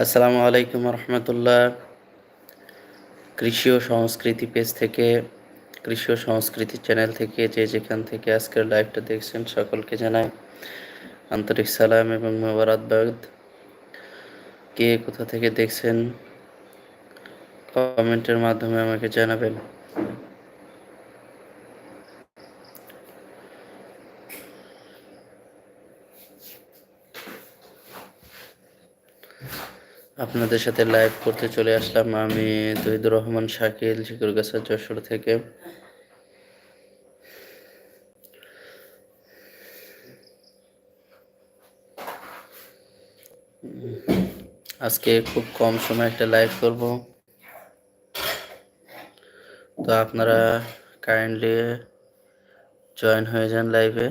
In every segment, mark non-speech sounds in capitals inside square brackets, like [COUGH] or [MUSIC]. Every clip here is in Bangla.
আসসালামু আলাইকুম রহমতুল্লাহ। কৃষি ও সংস্কৃতি পেজ থেকে, কৃষি ও সংস্কৃতি চ্যানেল থেকে, যে যেখান থেকে আজকের লাইভটা দেখছেন সকলকে জানাই আন্তরিক সালাম এবং মোবারকবাদ কে কোথা থেকে দেখছেন কমেন্টের মাধ্যমে আমাকে জানাবেন। আপনাদের সাথে লাইভ করতে চলে আসলাম আমি তহিদুর রহমান শাকিল ঝিকুরগাছা যশোর থেকে। আজকে খুব কম সময় একটা লাইভ করব। তো আপনারা কাইন্ডলি জয়েন হয়ে যান লাইভে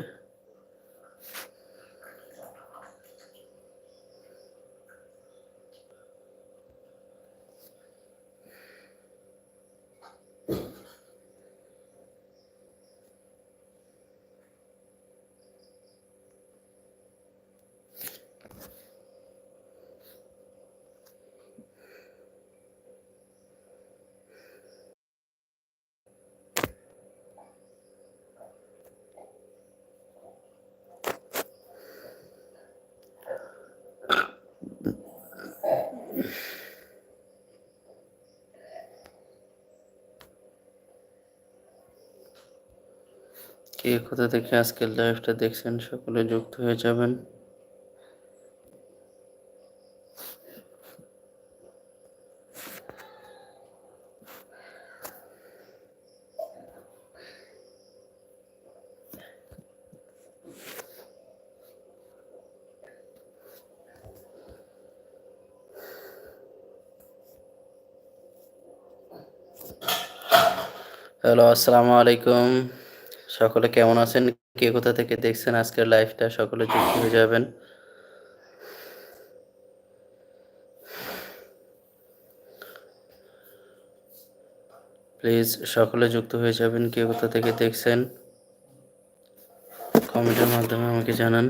কে কোথা থেকে আজকের লাইভটা দেখছেন সকলে যুক্ত হয়ে যাবেন। হ্যালো আসসালামু আলাইকুম। সকলে কেমন আছেন? কে কোথা থেকে দেখছেন আজকের লাইফটা সকলে যুক্ত হয়ে যাবেন। প্লিজ সকলে যুক্ত হয়ে যাবেন। কে কোথা থেকে দেখছেন? কমেন্টের মাধ্যমে আমাকে জানান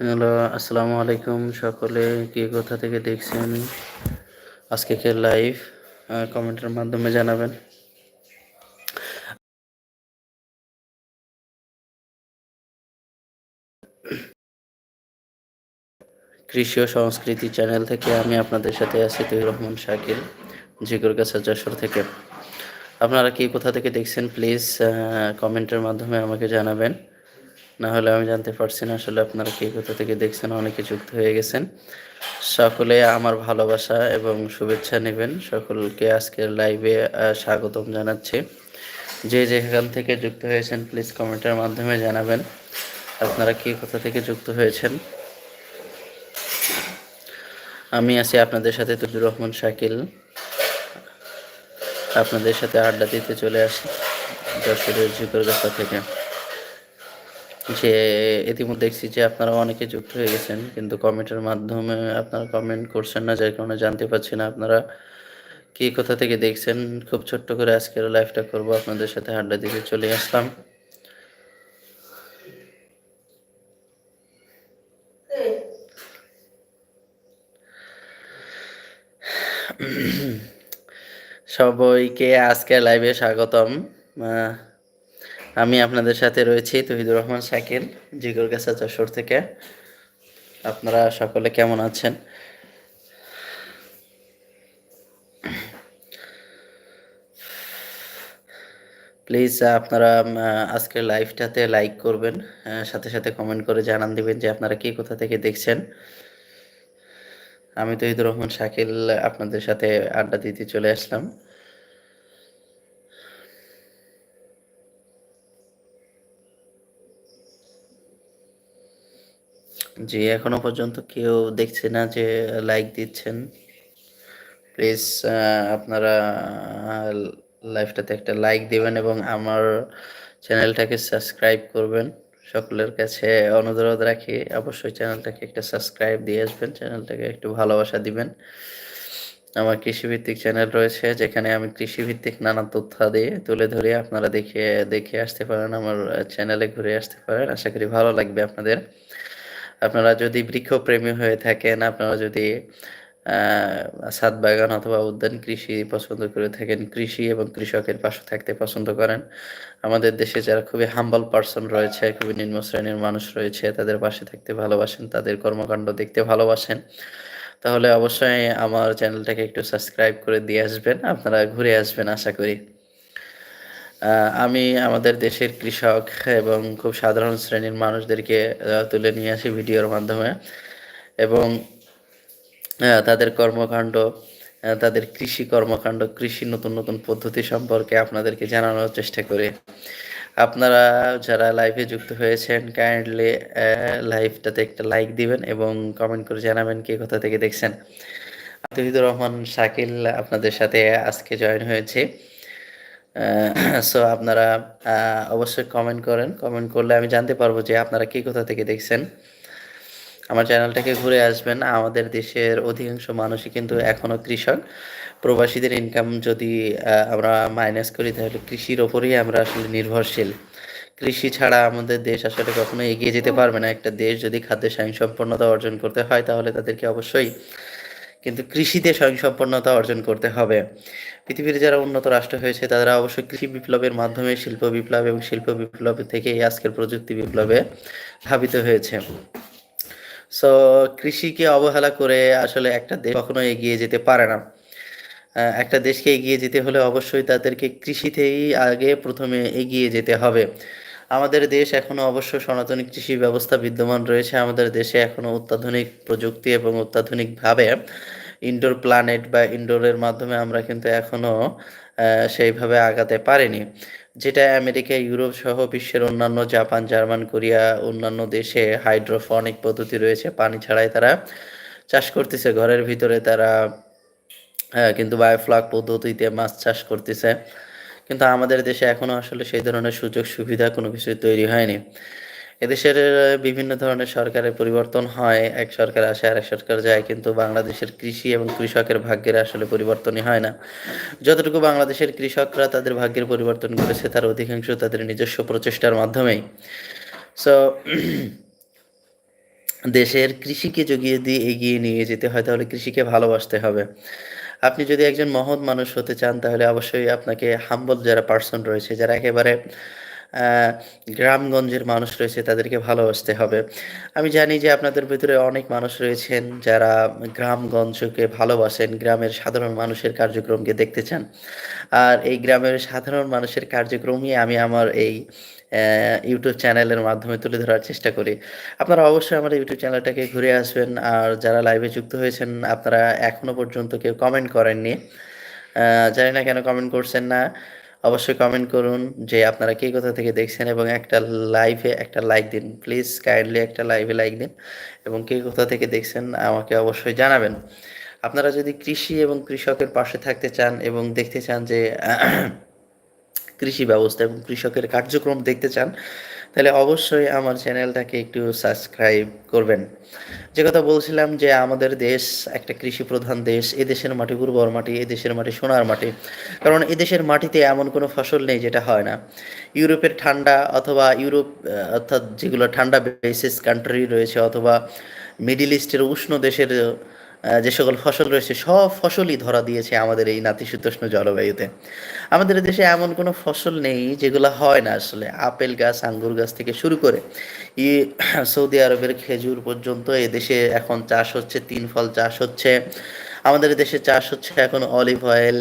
হ্যালো আসসালামু আলাইকুম সকলে, কে কোথা থেকে দেখছেন? আজকে কে লাইভ কমেন্টের মাধ্যমে জানাবেন। কৃষি ও সংস্কৃতি চ্যানেল থেকে আমি আপনাদের সাথে আছি তৈর রহমান শাকিল জিগরগাছা যশোর থেকে। আপনারা কি কোথা থেকে দেখছেন প্লিজ কমেন্টের মাধ্যমে আমাকে জানাবেন। না হলে আমি জানতে পারছি না আসলে আপনারা কে কোথা থেকে দেখছেন, অনেকে যুক্ত হয়ে গেছেন। সকলে আমার ভালোবাসা এবং শুভেচ্ছা নেবেন। সকলকে আজকের লাইভে স্বাগতম জানাচ্ছি। যে যেখান থেকে যুক্ত হয়েছেন প্লিজ কমেন্টের মাধ্যমে জানাবেন। আপনারা কি কোথা থেকে যুক্ত হয়েছেন? আমি আছি আপনাদের সাথে তুজুর রহমান শাকিল। আপনাদের সাথে আড্ডা দিতে চলে আসি যশোরের ঝিকরগাছা থেকে। যে ইতিমধ্যে দেখছি যে আপনারা অনেকে যুক্ত হয়ে গেছেন, কিন্তু কমেন্টের মাধ্যমে আপনারা কমেন্ট করছেন না, যার কারণে জানতে পারছি না আপনারা কি কোথা থেকে দেখছেন। খুব ছোট্ট করে আজকের লাইভটা করব, আপনাদের সাথে আড্ডা দিতে চলে আসলাম। সবাইকে আজকের লাইভে স্বাগতম। আমি আপনাদের সাথে রয়েছি তহিদুর রহমান শাকিল জিগরগাছা যশোর থেকে। আপনারা সকলে কেমন আছেন? প্লিজ, আপনারা আজকের লাইভটাতে লাইক করবেন সাথে সাথে কমেন্ট করে জানান দিবেন যে আপনারা কি কোথা থেকে দেখছেন। আমি তহিদুর রহমান শাকিল, আপনাদের সাথে আড্ডা দিতে চলে আসলাম। জি এখনও পর্যন্ত কেউ দেখছে না যে লাইক দিচ্ছেন প্লিজ আপনারা লাইভটাতে একটা লাইক দিবেন এবং আমার চ্যানেলটাকে সাবস্ক্রাইব করবেন। সকলের কাছে অনুরোধ রাখি, অবশ্যই চ্যানেলটাকে একটা সাবস্ক্রাইব দিয়ে আসবেন চ্যানেলটাকে একটু ভালোবাসা দিবেন। আমার কৃষিভিত্তিক চ্যানেল রয়েছে, যেখানে আমি কৃষিভিত্তিক নানা তথ্য দিয়ে তুলে ধরে। আপনারা দেখে দেখে আসতে পারেন, আমার চ্যানেলে ঘুরে আসতে পারেন। আশা করি ভালো লাগবে আপনাদের। আপনারা যদি বৃক্ষপ্রেমী হয়ে থাকেন, আপনারা যদি ছাদ বাগান অথবা উদ্যান কৃষি পছন্দ করে থাকেন, কৃষি এবং কৃষকের পাশে থাকতে পছন্দ করেন, আমাদের দেশে যারা খুবই হাম্বল পার্সন রয়েছে, খুবই নিম্ন শ্রেণির মানুষ রয়েছে, তাদের পাশে থাকতে ভালোবাসেন, তাদের কর্মকাণ্ড দেখতে ভালোবাসেন, তাহলে অবশ্যই আমার চ্যানেলটাকে একটু সাবস্ক্রাইব করে দিয়ে আসবেন, আপনারা ঘুরে আসবেন, আশা করি। আমি আমাদের দেশের কৃষক এবং খুব সাধারণ শ্রেণির মানুষদেরকে তুলে নিয়ে আসি ভিডিওর মাধ্যমে। এবং তাদের কর্মকাণ্ড তাদের কৃষি কর্মকাণ্ড, কৃষি নতুন নতুন পদ্ধতি সম্পর্কে আপনাদেরকে জানানোর চেষ্টা করি। আপনারা যারা লাইভে যুক্ত হয়েছেন কাইন্ডলি লাইভটাতে একটা লাইক দিবেন এবং কমেন্ট করে জানাবেন কে কোথা থেকে দেখছেন। তহিদুর রহমান, শাকিল আপনাদের সাথে আজকে জয়েন হয়েছে। সো আপনারা অবশ্যই কমেন্ট করেন। কমেন্ট করলে আমি জানতে পারব যে আপনারা কে কোথা থেকে দেখছেন। আমার চ্যানেলটাকে ঘুরে আসবেন। আমাদের দেশের অধিকাংশ মানুষই কিন্তু এখনও কৃষক। প্রবাসীদের ইনকাম যদি আমরা মাইনাস করি, তাহলে কৃষির ওপরেই আমরা আসলে নির্ভরশীল। কৃষি ছাড়া আমাদের দেশ আসলে কখনো এগিয়ে যেতে পারবে না। একটা দেশ যদি খাদ্যে স্বয়ংসম্পন্নতা অর্জন করতে হয়, তাহলে তাদেরকে অবশ্যই কিন্তু কৃষিতে স্বয়ংসম্পন্নতা অর্জন করতে হবে। পৃথিবীর যারা উন্নত রাষ্ট্র হয়েছে, তারা অবশ্যই কৃষি বিপ্লবের মাধ্যমে শিল্প বিপ্লব এবং শিল্প বিপ্লব থেকে এই আজকের প্রযুক্তি বিপ্লবে ধাবিত হয়েছে। সো কৃষিকে অবহেলা করে আসলে একটা দেশ কখনো এগিয়ে যেতে পারে না। একটা দেশকে এগিয়ে যেতে হলে অবশ্যই তাদেরকে কৃষিতেই আগে প্রথমে এগিয়ে যেতে হবে। আমাদের দেশ এখনও অবশ্য সনাতনী কৃষি ব্যবস্থা বিদ্যমান রয়েছে। আমাদের দেশে এখনও অত্যাধুনিক প্রযুক্তি এবং অত্যাধুনিকভাবে ইনডোর প্ল্যানেট বা ইনডোরের মাধ্যমে আমরা কিন্তু এখনও সেইভাবে আগাতে পারিনি। যেটা আমেরিকা, ইউরোপ সহ বিশ্বের অন্যান্য জাপান, জার্মান, কোরিয়া, অন্যান্য দেশে হাইড্রোফনিক পদ্ধতি রয়েছে। পানি ছাড়াই তারা চাষ করতেছে। ঘরের ভিতরে তারা কিন্তু বায়োফ্লাক পদ্ধতিতে মাছ চাষ করতেছে। কিন্তু আমাদের দেশে এখনও আসলে সেই ধরনের সুযোগ সুবিধা কোনো কিছু তৈরি হয়নি। এদেশের বিভিন্ন ধরনের সরকারের পরিবর্তন হয়, এক সরকার আসে আর এক সরকার যায়, কিন্তু বাংলাদেশের কৃষি এবং কৃষকের ভাগ্যের আসলে পরিবর্তনই হয় না। যতটুকু বাংলাদেশের কৃষকরা তাদের ভাগ্যের পরিবর্তন করেছে, তার অধিকাংশ তাদের নিজস্ব প্রচেষ্টার মাধ্যমেই। সো দেশের কৃষিকে জগিয়ে দিয়ে এগিয়ে নিয়ে যেতে হয়, তাহলে কৃষিকে ভালোবাসতে হবে। আপনি যদি একজন মহৎ মানুষ হতে চান, তাহলে অবশ্যই আপনাকে হাম্বল যারা পার্সন রয়েছে, যারা একেবারে গ্রামগঞ্জের মানুষ রয়েছে, তাদেরকে ভালোবাসতে হবে। আমি জানি যে আপনাদের ভিতরে অনেক মানুষ রয়েছেন যারা গ্রামগঞ্জকে ভালোবাসেন, গ্রামের সাধারণ মানুষের কার্যক্রমকে দেখতে চান। আর এই গ্রামের সাধারণ মানুষের কার্যক্রমই আমি আমার এই ইউটিউব চ্যানেলের মাধ্যমে তুলে ধরার চেষ্টা করি। আপনারা অবশ্যই আমার ইউটিউব চ্যানেলটাকে ঘুরে আসবেন। আর যারা লাইভে যুক্ত হয়েছেন, আপনারা এখনও পর্যন্ত কেউ কমেন্ট করেননি। জানি না কেন কমেন্ট করছেন না। অবশ্যই কমেন্ট করুন যে আপনারা কে কোথা থেকে দেখছেন এবং একটা লাইভে একটা লাইক দিন। প্লিজ কাইন্ডলি একটা লাইভে লাইক দিন এবং কে কোথা থেকে দেখছেন আমাকে অবশ্যই জানাবেন। আপনারা যদি কৃষি এবং কৃষকের পাশে থাকতে চান এবং দেখতে চান যে কৃষি ব্যবস্থা এবং কৃষকের কার্যক্রম দেখতে চান, তাহলে অবশ্যই আমার চ্যানেলটাকে একটু সাবস্ক্রাইব করবেন। যে কথা বলছিলাম যে আমাদের দেশ একটা কৃষি প্রধান দেশ এদেশের মাটি উর্বর মাটি এদেশের মাটি সোনার মাটি। কারণ এদেশের মাটিতে এমন কোনো ফসল নেই যেটা হয় না। ইউরোপের ঠান্ডা অথবা ইউরোপ অর্থাৎ যেগুলো ঠান্ডা বেসিস কান্ট্রি রয়েছে অথবা মিডিল ইস্টের উষ্ণ দেশের যে সকল ফসল রয়েছে, সব ফসলই ধরা দিয়েছে আমাদের এই নাতিশীতোষ্ণ জলবায়ুতে। আমাদের দেশে এমন কোনো ফসল নেই যেগুলো হয় না আসলে। আপেল গাছ, আঙ্গুর গাছ থেকে শুরু করে ই [CLEARS THROAT] সৌদি আরবের খেজুর পর্যন্ত এ দেশে এখন চাষ হচ্ছে, তিন ফল চাষ হচ্ছে। আমাদের দেশে চাষ হচ্ছে এখন অলিভ অয়েল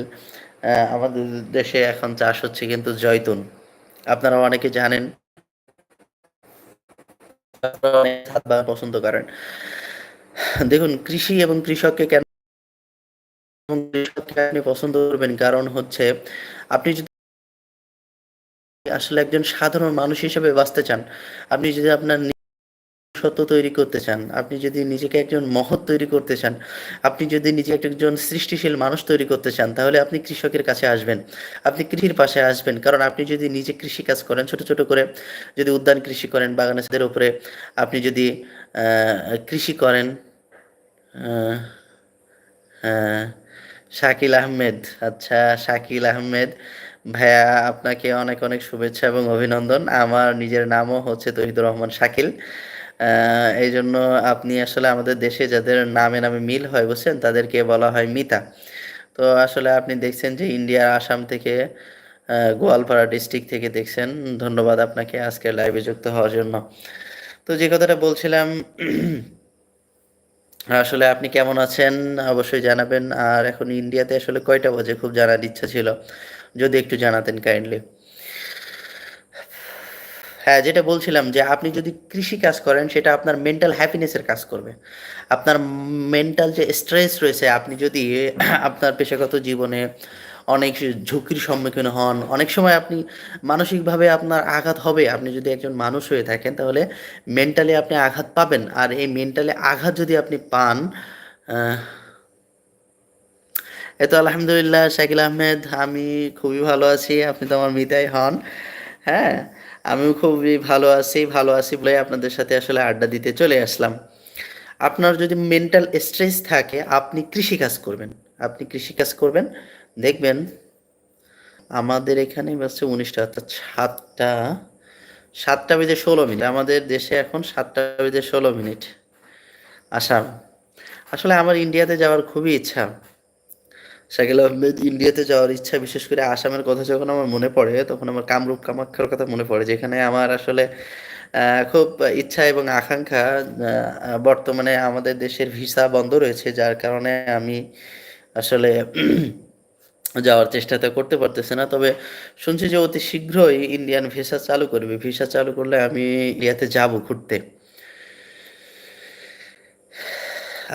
আমাদের দেশে এখন চাষ হচ্ছে কিন্তু জয়তুন। আপনারা অনেকে জানেন পছন্দ করেন। দেখুন, কৃষি এবং কৃষককে কেন আপনি পছন্দ করবেন? কারণ হচ্ছে, আপনি যদি আসলে একজন সাধারণ মানুষ হিসেবে বাঁচতে চান, আপনি যদি আপনার সত্য তৈরি করতে চান, আপনি যদি নিজেকে একজন মহৎ তৈরি করতে চান, আপনি যদি নিজে একজন সৃষ্টিশীল মানুষ তৈরি করতে চান, তাহলে আপনি কৃষকের কাছে আসবেন, আপনি কৃষির পাশে আসবেন। কারণ আপনি যদি নিজে কৃষি কাজ করেন, ছোট ছোট করে যদি উদ্যান কৃষি করেন, বাগানের উপরে আপনি যদি কৃষি করেন। হ্যাঁ শাকিল আহমেদ। আচ্ছা শাকিল আহমেদ, ভাইয়া, আপনাকে অনেক অনেক শুভেচ্ছা এবং অভিনন্দন। আমার নিজের নামও হচ্ছে তহিদুর রহমান শাকিল। এই জন্য আপনি আসলে আমাদের দেশে যাদের নামে নামে মিল হয়, বুঝছেন? তাদেরকে বলা হয় মিতা। তো আসলে আপনি দেখছেন যে ইন্ডিয়ার আসাম থেকে গোয়ালপাড়া ডিস্ট্রিক্ট থেকে দেখছেন। ধন্যবাদ আপনাকে আজকে লাইভে যুক্ত হওয়ার জন্য। তো যে কথাটা বলছিলাম, আসলে আপনি কেমন আছেন অবশ্যই জানাবেন। আর এখন ইন্ডিয়াতে আসলে কয়টা বাজে খুব জানার ইচ্ছা ছিল, যদি একটু জানাতেন কাইন্ডলি হ্যাঁ যেটা বলছিলাম যে আপনি যদি কৃষি কাজ করেন, সেটা আপনার মেন্টাল হ্যাপিনেসের কাজ করবে। আপনার মেন্টাল যে স্ট্রেস রয়েছে, আপনি যদি আপনার পেশাগত জীবনে অনেক ঝুঁকির সম্মুখীন হন। অনেক সময় আপনি মানসিকভাবে আপনার আঘাত হবে। আপনি যদি একজন মানুষ হয়ে থাকেন, তাহলে মেন্টালি আপনি আঘাত পাবেন। আর এই মেন্টালি আঘাত যদি আপনি পান এই তো আলহামদুলিল্লাহ, শাকিল আহমেদ, আমি খুবই ভালো আছি। আপনি তো আমার মিতাই হন। হ্যাঁ আমিও খুবই ভালো আছি ভালো আছি বলে আপনাদের সাথে আসলে আড্ডা দিতে চলে আসলাম। আপনার যদি মেন্টাল স্ট্রেস থাকে, আপনি কৃষিকাজ করবেন। আপনি কৃষিকাজ করবেন। দেখবেন, আমাদের এখানে হচ্ছে উনিশটা, অর্থাৎ সাতটা সাতটা বেজে ষোলো মিনিট। আমাদের দেশে এখন সাতটা বেজে ষোলো মিনিট। আসাম। আসলে আমার ইন্ডিয়াতে যাওয়ার খুবই ইচ্ছা। শাকিল আহমেদ ইন্ডিয়াতে যাওয়ার ইচ্ছা, বিশেষ করে আসামের কথা যখন আমার মনে পড়ে, তখন আমার কামরূপ কামাখ্যার কথা মনে পড়ে, যেখানে আমার আসলে খুব ইচ্ছা এবং আকাঙ্ক্ষা বর্তমানে আমাদের দেশের ভিসা বন্ধ রয়েছে, যার কারণে আমি আসলে যাওয়ার চেষ্টা তো করতে পারতেছে না। তবে শুনছি যে অতি শীঘ্রই ইন্ডিয়ান ভিসা চালু করবে। ভিসা চালু করলে আমি ইন্ডিয়াতে যাব ঘুরতে।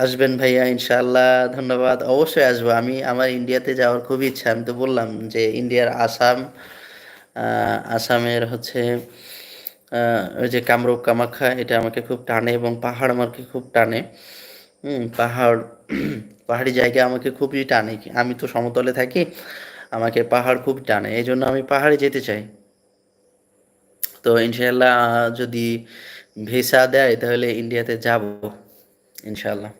আসবেন ভাইয়া, ইনশাআল্লাহ। ধন্যবাদ। অবশ্যই আসব। আমি, আমার ইন্ডিয়াতে যাওয়ার খুবই ইচ্ছা। আমি তো বললাম যে ইন্ডিয়ার আসাম আসামের হচ্ছে ওই যে কামরূপ, কামাখ্যা, এটা আমাকে খুব টানে এবং পাহাড় আমাকে খুব টানে। পাহাড় [CLEARS THROAT] পাহাড়ি জায়গা আমাকে খুবই টানে আমি তো সমতলে থাকি, আমাকে পাহাড় খুব টানে, এই জন্য আমি পাহাড়ে যেতে চাই। তো ইনশাল্লাহ যদি ভিসা দেয় তাহলে ইন্ডিয়াতে যাব, ইনশাআল্লাহ।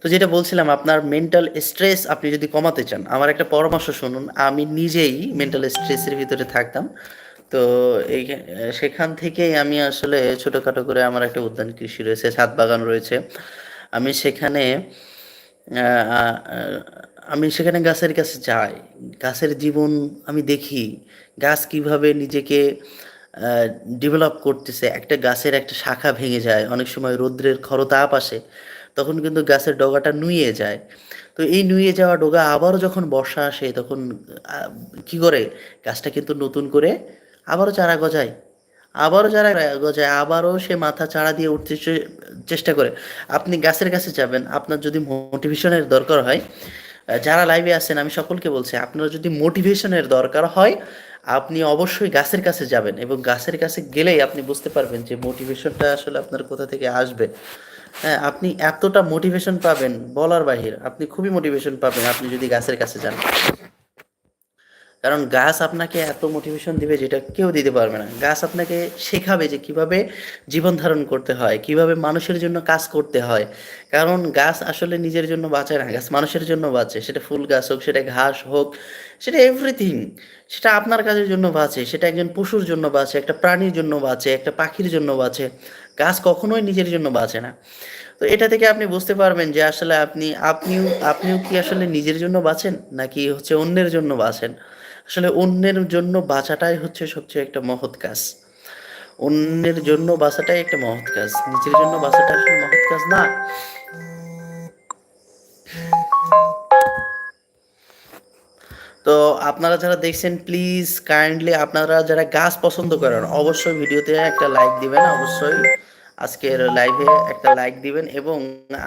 তো যেটা বলছিলাম, আপনার মেন্টাল স্ট্রেস আপনি যদি কমাতে চান, আমার একটা পরামর্শ শুনুন, আমি নিজেই মেন্টাল স্ট্রেসের ভিতরে থাকতাম। তো এই সেখান থেকেই আমি আসলে ছোটোখাটো করে আমার একটা উদ্যান কৃষি রয়েছে ছাদ বাগান রয়েছে। আমি সেখানে আমি সেখানে গাছের কাছে যাই। গাছের জীবন আমি দেখি। গাছ কীভাবে নিজেকে ডেভেলপ করতেছে। একটা গাছের একটা শাখা ভেঙে যায়। অনেক সময় রৌদ্রের খরতাপ আসে। তখন কিন্তু গাছের ডগাটা নুয়ে যায়। তো এই নুয়ে যাওয়া ডগা আবারও যখন বর্ষা আসে, তখন কি করে? গাছটা কিন্তু নতুন করে আবারও চারা গজায়। আবারও যারা গজায়, আবারও সে মাথা চাড়া দিয়ে উঠতে চেষ্টা করে। আপনি গাছের কাছে যাবেন, আপনার যদি মোটিভেশনের দরকার হয়, যারা লাইভে আছেন, আমি সকলকে বলছি, আপনার যদি মোটিভেশনের দরকার হয়, আপনি অবশ্যই গাছের কাছে যাবেন এবং গাছের কাছে গেলেই আপনি বুঝতে পারবেন যে মোটিভেশনটা আসলে আপনার কোথা থেকে আসবে। হ্যাঁ আপনি এতটা মোটিভেশন পাবেন, বলার বাহির, আপনি খুবই মোটিভেশন পাবেন, আপনি যদি গাছের কাছে যান। কারণ গাছ আপনাকে এত মোটিভেশন দিবে যেটা কেউ দিতে পারবে না। গাছ আপনাকে শেখাবে যে কীভাবে জীবন ধারণ করতে হয়, কীভাবে মানুষের জন্য কাজ করতে হয়। কারণ গাছ আসলে নিজের জন্য বাঁচে না, গাছ মানুষের জন্য বাঁচে। সেটা ফুল গাছ হোক, সেটা ঘাস হোক, সেটা এভরিথিং সেটা আপনার কাজের জন্য বাঁচে, সেটা একজন পশুর জন্য বাঁচে, একটা প্রাণীর জন্য বাঁচে, একটা পাখির জন্য বাঁচে। গাছ কখনোই নিজের জন্য বাঁচে না। তো এটা থেকে আপনি বুঝতে পারবেন যে আসলে আপনি, আপনিও আপনিও কি আসলে নিজের জন্য বাঁচেন, নাকি হচ্ছে অন্যের জন্য বাঁচেন? আসলে অন্যের জন্য বাঁচাটাই হচ্ছে সবচেয়ে একটা মহৎ কাজ। অন্যের জন্য বাঁচাটাই একটা মহৎ কাজ। নিজের জন্য বাঁচাটা আসলে মহৎ কাজ না। তো আপনারা যারা দেখছেন প্লিজ কাইন্ডলি আপনারা যারা গাছ পছন্দ করেন, অবশ্যই ভিডিওতে একটা লাইক দিবেন, অবশ্যই আজকের লাইভে একটা লাইক দিবেন এবং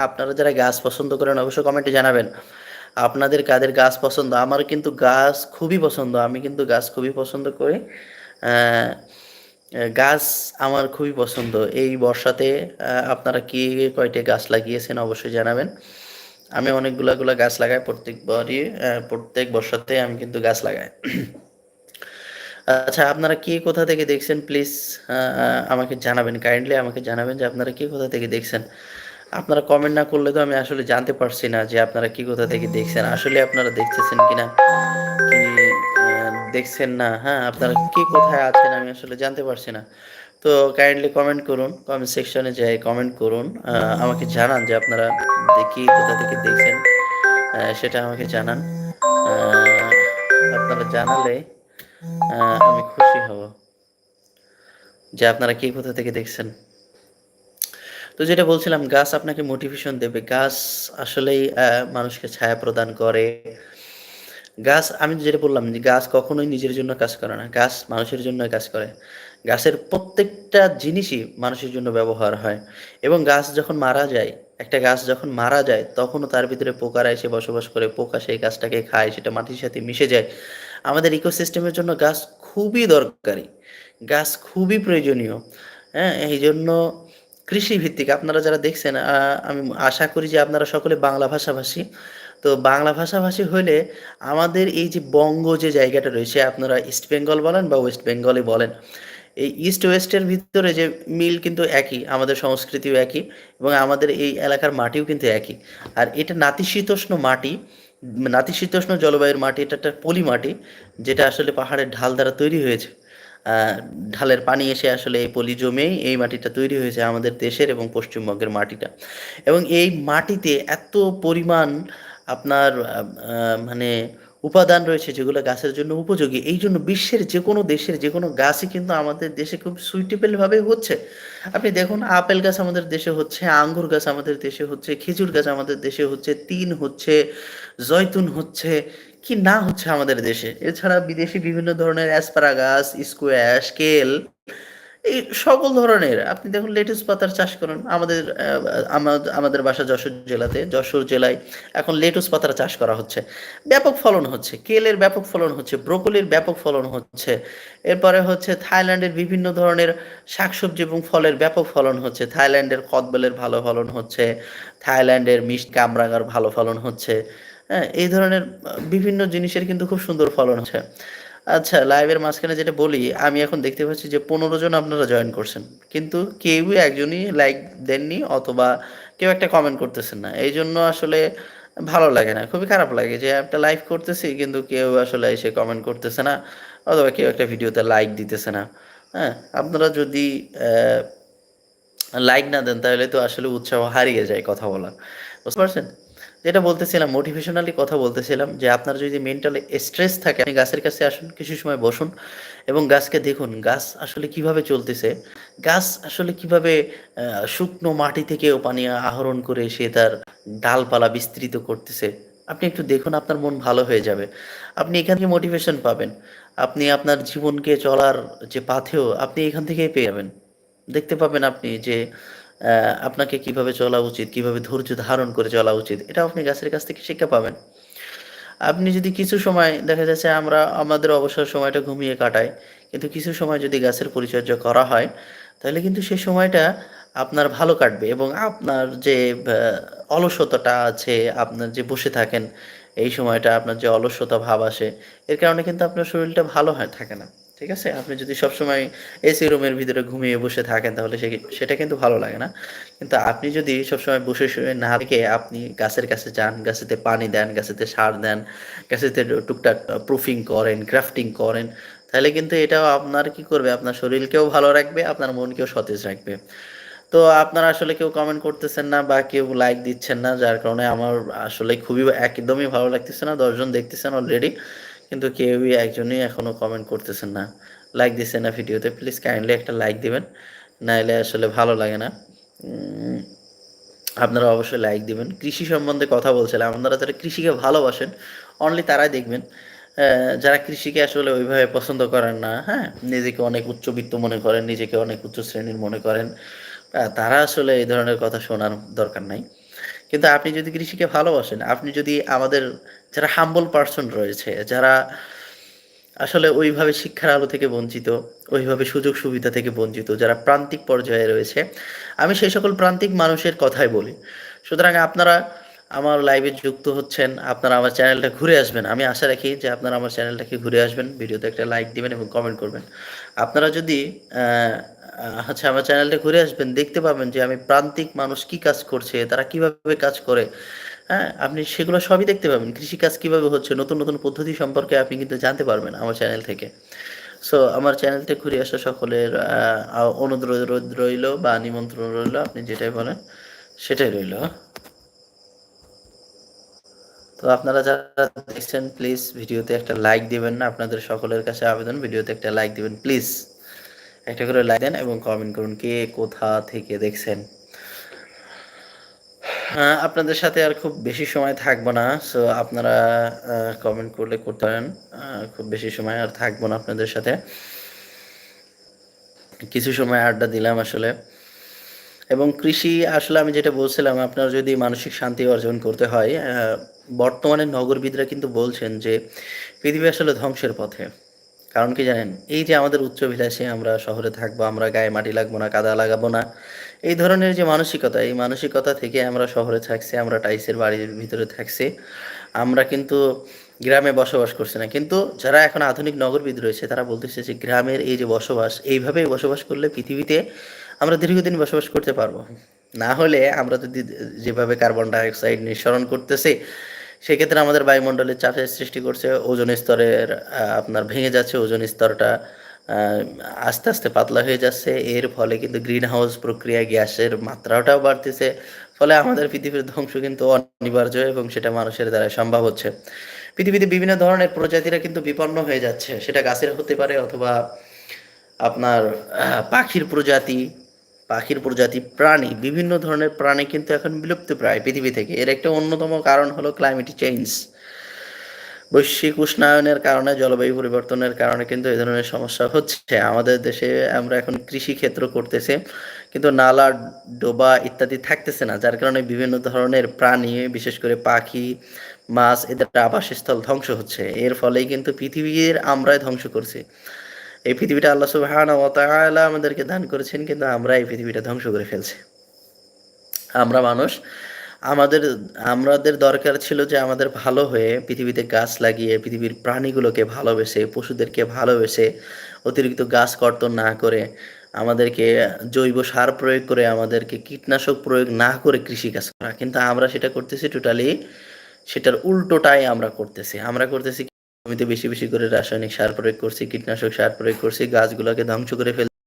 আপনারা যারা গাছ পছন্দ করেন, অবশ্যই কমেন্টে জানাবেন। আপনাদের কাদের গাছ পছন্দ? আমার কিন্তু গাছ খুবই পছন্দ। আমি কিন্তু গাছ খুবই পছন্দ করি। গাছ আমার খুবই পছন্দ। এই বর্ষাতে আপনারা কি কয়টি গাছ লাগিয়েছেন অবশ্যই জানাবেন। আমি অনেকগুলা গুলা গাছ লাগাই প্রত্যেকবারই প্রত্যেক বর্ষাতে আমি কিন্তু গাছ লাগাই। আচ্ছা আপনারা কে কোথা থেকে দেখছেন? প্লিজ আমাকে জানাবেন। কাইন্ডলি আমাকে জানাবেন যে আপনারা কে কোথা থেকে দেখছেন। আপনারা কমেন্ট না করলে তো আমি আসলে জানতে পারছি না যে আপনারা কি কোথা থেকে দেখছেন, আসলে আপনারা দেখতেছেন কিনা, কি দেখছেন না হ্যাঁ আপনারা কি কোথায় আছেন আমি আসলে জানতে পারছি না। তো কাইন্ডলি কমেন্ট করুন কমেন্ট সেকশনে যাই কমেন্ট করুন আমাকে জানান যে আপনারা দেখি কোথা থেকে দেখছেন সেটা আমাকে জানান। আপনারা জানালে আমি খুশি হব যে আপনারা কি কোথা থেকে দেখছেন। তো যেটা বলছিলাম, গাছ আপনাকে মোটিভেশন দেবে। গাছ আসলেই মানুষকে ছায়া প্রদান করে। গাছ, আমি যেটা বললাম যে গাছ কখনোই নিজের জন্য কাজ করে না। গাছ মানুষের জন্য কাজ করে। গাছের প্রত্যেকটা জিনিসই মানুষের জন্য ব্যবহার হয়। এবং গাছ যখন মারা যায়, একটা গাছ যখন মারা যায়, তখনও তার ভিতরে পোকারা এসে বসবাস করে। পোকা সেই গাছটাকে খায়, সেটা মাটির সাথে মিশে যায়। আমাদের ইকোসিস্টেমের জন্য গাছ খুবই দরকারি। গাছ খুবই প্রয়োজনীয়। হ্যাঁ এই জন্য কৃষি ভিত্তিক আপনারা যারা দেখছেন আমি আশা করি যে আপনারা সকলে বাংলা ভাষাভাষী। তো বাংলা ভাষাভাষী হলে আমাদের এই যে বঙ্গ যে জায়গাটা রয়েছে, আপনারা ইস্ট বেঙ্গল বলেন বা ওয়েস্ট বেঙ্গলে বলেন, এই ইস্ট ওয়েস্টের ভিতরে যে মিল কিন্তু একই, আমাদের সংস্কৃতিও একই এবং আমাদের এই এলাকার মাটিও কিন্তু একই। আর এটা নাতিশীতোষ্ণ মাটি, নাতিশীতোষ্ণ জলবায়ুর মাটি, এটা একটা পলি মাটি যেটা আসলে পাহাড়ের ঢাল দ্বারা তৈরি হয়েছে। ঢালের পানি এসে আসলে এই পলি জমেই এই মাটিটা তৈরি হয়েছে আমাদের দেশের এবং পশ্চিমবঙ্গের মাটিটা। এবং এই মাটিতে এত পরিমাণ আপনার মানে উপাদান রয়েছে যেগুলো গাছের জন্য উপযোগী, এই জন্য বিশ্বের যে কোনো দেশের যে কোনো গাছই কিন্তু আমাদের দেশে খুব সুইটেবল ভাবে হচ্ছে। আপনি দেখুন, আপেল গাছ আমাদের দেশে হচ্ছে, আঙ্গুর গাছ আমাদের দেশে হচ্ছে, খেজুর গাছ আমাদের দেশে হচ্ছে, তিন হচ্ছে, জয়তুন হচ্ছে কি না হচ্ছে আমাদের দেশে? এছাড়া বিদেশি বিভিন্ন ধরনের অ্যাসপারাগাস স্কোয়াশ, কেল, এই সকল ধরনের। আপনি দেখুন, লেটুস পাতার চাষ করুন। আমাদের আমাদের বাসা যশোর জেলাতে, যশোর জেলায় এখন লেটুস পাতার চাষ করা হচ্ছে। ব্যাপক ফলন হচ্ছে, কেলের ব্যাপক ফলন হচ্ছে, ব্রোকলির ব্যাপক ফলন হচ্ছে, এরপরে হচ্ছে থাইল্যান্ডের বিভিন্ন ধরনের শাকসবজি এবং ফলের ব্যাপক ফলন হচ্ছে। থাইল্যান্ডের কদবেলের ভালো ফলন হচ্ছে, থাইল্যান্ডের মিষ্টি কামরাঙার ভালো ফলন হচ্ছে। হ্যাঁ এই ধরনের বিভিন্ন জিনিসের কিন্তু খুব সুন্দর ফলন হচ্ছে আচ্ছা লাইভের মাঝখানে যেটা বলি, আমি এখন দেখতে পাচ্ছি যে পনেরো জন আপনারা জয়েন করছেন। কিন্তু কেউই একজনই লাইক দেননি অথবা কেউ একটা কমেন্ট করতেছেন না। এই জন্য আসলে ভালো লাগে না, খুবই খারাপ লাগে যে একটা লাইভ করতেছি কিন্তু কেউ আসলে এসে কমেন্ট করতেছে না অথবা কেউ একটা ভিডিওতে লাইক দিতেছে না। হ্যাঁ আপনারা যদি লাইক না দেন তাহলে তো আসলে উৎসাহ হারিয়ে যায় কথা বলার। বুঝতে পারছেন? যেটা বলতেছিলাম মোটিভেশনালি কথা বলতেছিলাম যে আপনার যদি মেন্টালি স্ট্রেস থাকে, আপনি গাছের কাছে আসুন, কিছু সময় বসুন এবং গাছকে দেখুন, গাছ আসলে কীভাবে চলতেছে, গাছ আসলে কীভাবে শুকনো মাটি থেকেও পানি আহরণ করে সে তার ডালপালা বিস্তৃত করতেছে, আপনি একটু দেখুন আপনার মন ভালো হয়ে যাবে। আপনি এখান থেকে মোটিভেশন পাবেন, আপনি আপনার জীবনকে চলার যে পাথেও আপনি এখান থেকেই পেয়ে যাবেন। দেখতে পাবেন আপনি যে আপনাকে কীভাবে চলা উচিত, কীভাবে ধৈর্য ধারণ করে চলা উচিত, এটা আপনি গাছের কাছ থেকে শিক্ষা পাবেন। আপনি যদি কিছু সময়, দেখা যাচ্ছে আমরা, আমাদের অবসর সময়টা ঘুমিয়ে কাটাই, কিন্তু কিছু সময় যদি গাছের পরিচর্যা করা হয়, তাহলে কিন্তু সেই সময়টা আপনার ভালো কাটবে এবং আপনার যে অলসতাটা আছে, আপনার যে বসে থাকেন, এই সময়টা আপনার যে অলসতা ভাব আসে, এর কারণে কিন্তু আপনার শরীরটা ভালো হয়, থাকে না। ঠিক আছে? আপনি যদি সবসময় এসি রুমের ভিতরে ঘুমিয়ে বসে থাকেন, তাহলে সেটা কিন্তু ভালো লাগে না। কিন্তু আপনি যদি সবসময় বসে শুয়ে না থেকে আপনি গাছের কাছে যান, গাছেতে পানি দেন, গাছেতে সার দেন, গাছেতে টুকটাক প্রুফিং করেন গ্রাফটিং করেন, তাহলে কিন্তু এটাও আপনার কি করবে? আপনার শরীরকেও ভালো রাখবে, আপনার মনকেও সতেজ রাখবে। তো আপনারা আসলে কেউ কমেন্ট করতেছেন না বা কেউ লাইক দিচ্ছেন না, যার কারণে আমার আসলে খুবই একদমই ভালো লাগতেছে না। দশজন দেখতেছেন অলরেডি কিন্তু কেউই একজনই এখনও কমেন্ট করতেছেন না। লাইক দিচ্ছেন না ভিডিওতে প্লিজ কাইন্ডলি একটা লাইক দিবেন। নাইলে আসলে ভালো লাগে না। আপনারা অবশ্যই লাইক দিবেন। কৃষি সম্বন্ধে কথা বলছিলাম, আপনারা যারা কৃষিকে ভালোবাসেন অনলি তারাই দেখবেন। যারা কৃষিকে আসলে ওইভাবে পছন্দ করেন না হ্যাঁ নিজেকে অনেক উচ্চবিত্ত মনে করেন, নিজেকে অনেক উচ্চ শ্রেণির মনে করেন তারা আসলে এই ধরনের কথা শোনার দরকার নাই। কিন্তু আপনি যদি কৃষিকে ভালোবাসেন, আপনি যদি আমাদের যারা হাম্বল পার্সন রয়েছে, যারা আসলে ওইভাবে শিক্ষার আলো থেকে বঞ্চিত, ওইভাবে সুযোগ সুবিধা থেকে বঞ্চিত, যারা প্রান্তিক পর্যায়ে রয়েছে, আমি সেই সকল প্রান্তিক মানুষের কথাই বলি। সুতরাং আপনারা আমার লাইভে যুক্ত হচ্ছেন, আপনারা আমার চ্যানেলটা ঘুরে আসবেন। আমি আশা রাখি যে আপনারা আমার চ্যানেলটাকে ঘুরে আসবেন, ভিডিওতে একটা লাইক দিবেন এবং কমেন্ট করবেন। আপনারা যদি আহ, হচ্ছে আমার চ্যানেলটা ঘুরে আসবেন দেখতে পাবেন যে আমি প্রান্তিক মানুষ কি কাজ করছে তারা কীভাবে কাজ করে। হ্যাঁ আপনি সেগুলো সবই দেখতে পাবেন কৃষিকাজ কীভাবে হচ্ছে নতুন নতুন পদ্ধতি সম্পর্কে আপনি কিন্তু জানতে পারবেন আমার চ্যানেল থেকে। সো আমার চ্যানেলটা ঘুরে আসা সকলের অনুরোধ রইল বা নিমন্ত্রণ রইল আপনি যেটাই বলেন সেটাই রইল। তো আপনারা যারা দেখছেন প্লিজ ভিডিওতে একটা লাইক দিবেন না আপনাদের সকলের কাছে আবেদন ভিডিওতে একটা লাইক দিবেন প্লিজ একটা করে লাইক দেন এবং কমেন্ট করুন কে কোথা থেকে দেখছেন। আপনাদের সাথে আর খুব বেশি সময় থাকব না সো আপনারা কমেন্ট করলে করতে পারেন। খুব বেশি সময় আর থাকব না আপনাদের সাথে। কিছু সময় আড্ডা দিলাম আসলে। এবং কৃষি, আসলে আমি যেটা বলছিলাম, আপনার যদি মানসিক শান্তি অর্জন করতে হয় বর্তমানে নগরবিদরা কিন্তু বলছেন যে পৃথিবী আসলে ধ্বংসের পথে। কারণ কি জানেন? এই যে আমাদের উচ্চবিলাসী আমরা শহরে থাকব, আমরা গায়ে মাটি লাগবো না, কাদা লাগাবো না, এই ধরনের যে মানসিকতা, এই মানসিকতা থেকে আমরা শহরে থাকছি, আমরা টাইসের বাড়ির ভিতরে থাকছি, আমরা কিন্তু গ্রামে বসবাস করছি না। কিন্তু যারা এখন আধুনিক নগরবিদ রয়েছে, তারা বলতেছে যে গ্রামের এই যে বসবাস, এইভাবেই বসবাস করলে পৃথিবীতে আমরা দীর্ঘদিন বসবাস করতে পারব। না হলে আমরা যদি যেভাবে কার্বন ডাইঅক্সাইড নিঃসরণ করতেছি সেক্ষেত্রে আমাদের বায়ুমণ্ডলের চাপের সৃষ্টি করছে, ওজন স্তরের আপনার ভেঙে যাচ্ছে ওজন স্তরটা আস্তে আস্তে পাতলা হয়ে যাচ্ছে। এর ফলে কিন্তু গ্রিন হাউস প্রক্রিয়া গ্যাসের মাত্রাটাও বাড়তেছে। ফলে আমাদের পৃথিবীর ধ্বংস কিন্তু অনিবার্য এবং সেটা মানুষের দ্বারা সম্ভব হচ্ছে। পৃথিবীতে বিভিন্ন ধরনের প্রজাতিরা কিন্তু বিপন্ন হয়ে যাচ্ছে। সেটা গাছের হতে পারে অথবা আপনার পাখির প্রজাতি পাখির প্রজাতি, প্রাণী, বিভিন্ন ধরনের প্রাণী কিন্তু এখন বিলুপ্ত প্রায় পৃথিবী থেকে। এর একটা অন্যতম কারণ হলো ক্লাইমেট চেঞ্জ বৈশ্বিক উষ্ণায়নের কারণে, জলবায়ু পরিবর্তনের কারণে কিন্তু এই ধরনের সমস্যা হচ্ছে। আমাদের দেশে আমরা এখন কৃষি ক্ষেত্র করতেছে, কিন্তু নালা, ডোবা ইত্যাদি থাকতেছে না, যার কারণে বিভিন্ন ধরনের প্রাণী, বিশেষ করে পাখি, মাছ, এদের আবাসস্থল ধ্বংস হচ্ছে। এর ফলেই কিন্তু পৃথিবীর আমরাই ধ্বংস করছি। এই পৃথিবীটা আল্লাহ সুবহানাহু ওয়া আমাদেরকে দান করেছেন, কিন্তু আমরা এই পৃথিবীটা ধ্বংস করে ফেলছি। আমরা মানুষ, আমাদের আমাদের দরকার ছিল যে আমাদের ভালো হয়ে পৃথিবীতে গাছ লাগিয়ে, পৃথিবীর প্রাণীগুলোকে ভালোবেসে, পশুদেরকে ভালোবেসে অতিরিক্ত গাছ কর্তন না করে আমাদেরকে জৈব সার প্রয়োগ করে, আমাদেরকে কীটনাশক প্রয়োগ না করে কৃষিকাজ করা। কিন্তু আমরা সেটা করতেছি টোটালি সেটার উল্টোটাই আমরা করতেছি। আমরা করতেছি জমিতে বেশি বেশি করে রাসায়নিক সার প্রয়োগ করছি, কীটনাশক সার প্রয়োগ করছি, গাছগুলোকে ধ্বংস করে ফেলছি।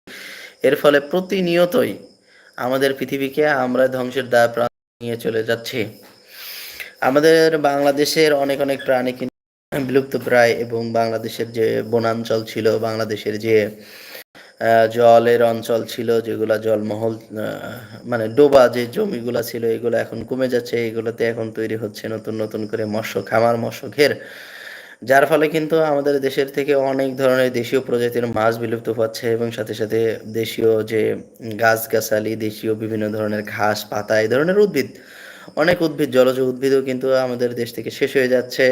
এর ফলে প্রতিনিয়তই আমাদের পৃথিবীকে আমরা ধ্বংসের দায় প্রাণ নিয়ে চলে যাচ্ছি। আমাদের বাংলাদেশের অনেক অনেক প্রাণী কিন্তু বিলুপ্ত প্রায় এবং বাংলাদেশের যে বনাঞ্চল ছিল, বাংলাদেশের যে জলের অঞ্চল ছিল, যেগুলা জলমহল মানে ডোবা যে জমিগুলা ছিল, এগুলো এখন কমে যাচ্ছে। এগুলোতে এখন তৈরি হচ্ছে নতুন নতুন করে মৎস্য, খামার মৎস্য ঘের যার ফলে কিন্তু আমাদের দেশের থেকে অনেক ধরনের দেশীয় প্রজাতির মাছ বিলুপ্ত পাচ্ছে এবং সাথে সাথে দেশীয় যে গাছগাছালি দেশীয় বিভিন্ন ধরনের ঘাস, পাতা এই ধরনের উদ্ভিদ, অনেক উদ্ভিদ, জলজ উদ্ভিদও কিন্তু আমাদের দেশ থেকে শেষ হয়ে যাচ্ছে।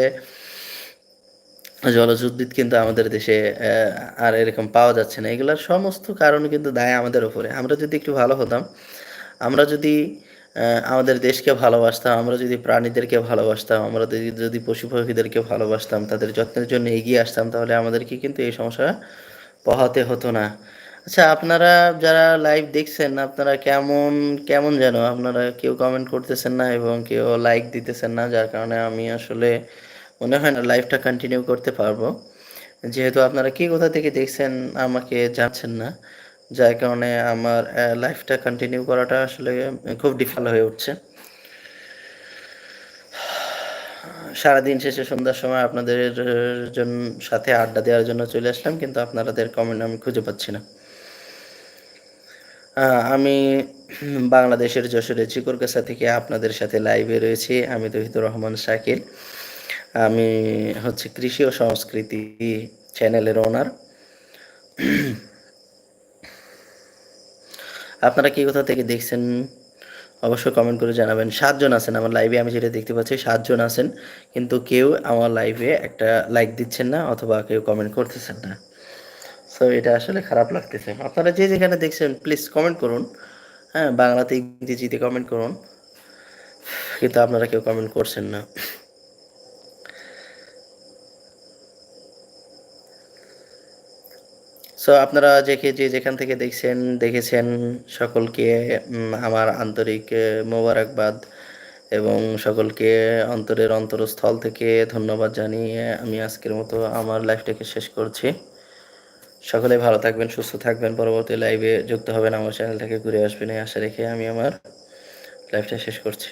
জলজ উদ্ভিদ কিন্তু আমাদের দেশে আর এরকম পাওয়া যাচ্ছে না। এগুলোর সমস্ত কারণ কিন্তু দায় আমাদের উপরে। আমরা যদি একটু ভালো হতাম, আমরা যদি আমাদের দেশকে ভালোবাসতাম, আমরা যদি প্রাণীদেরকে ভালোবাসতাম, আমরা যদি পশু পাখিদেরকে ভালোবাসতাম, তাদের যত্নের জন্য এগিয়ে আসতাম, তাহলে আমাদেরকে কিন্তু এই সমস্যা পোহাতে হতো না। আচ্ছা আপনারা যারা লাইভ দেখছেন, আপনারা কেমন কেমন যেন? আপনারা কেউ কমেন্ট করতেছেন না এবং কেউ লাইক দিতেছেন না, যার কারণে আমি আসলে মনে হয় না লাইভটা কন্টিনিউ করতে পারব। যেহেতু আপনারা কি কোথা থেকে দেখছেন, আমাকে জানছেন না। যার কারণে আমার লাইফটা কন্টিনিউ করাটা আসলে খুব ডিফাল্ট হয়ে উঠছে। সারাদিন শেষে সন্ধ্যার সময় আপনাদের জন্য সাথে আড্ডা দেওয়ার জন্য চলে আসলাম, কিন্তু আপনাদের কমেন্ট আমি খুঁজে পাচ্ছি না। আমি বাংলাদেশের যশোরের চিকরগাছা থেকে আপনাদের সাথে লাইভে রয়েছি, আমি তহিদুর রহমান শাকিল। আমি হচ্ছে কৃষি ও সংস্কৃতি চ্যানেলের ওনার আপনারা কি কোথা থেকে দেখছেন? অবশ্যই কমেন্ট করে জানাবেন। সাতজন আছেন আমার লাইভে আমি যেটা দেখতে পাচ্ছি, সাতজন আছেন, কিন্তু কেউ আমার লাইভে একটা লাইক দিচ্ছেন না, অথবা কেউ কমেন্ট করতেছেন না। সো এটা আসলে খারাপ লাগতেছে। আপনারা যে যেখানে দেখছেন প্লিজ কমেন্ট করুন। হ্যাঁ বাংলাতে ইংরেজিতে কমেন্ট করুন। কিন্তু আপনারা কেউ কমেন্ট করছেন না। সো আপনারা যেকে যে যেখান থেকে দেখছেন, দেখেছেন সকলকে আমার আন্তরিক মোবারকবাদ এবং সকলকে অন্তরের অন্তরস্থল থেকে ধন্যবাদ জানিয়ে আমি আজকের মতো আমার লাইফটাকে শেষ করছি। সকলে ভালো থাকবেন, সুস্থ থাকবেন। পরবর্তী লাইভে যুক্ত হবেন, আমার চ্যানেলটাকে ঘুরে আসবেন এই আশা রেখে আমি আমার লাইফটা শেষ করছি।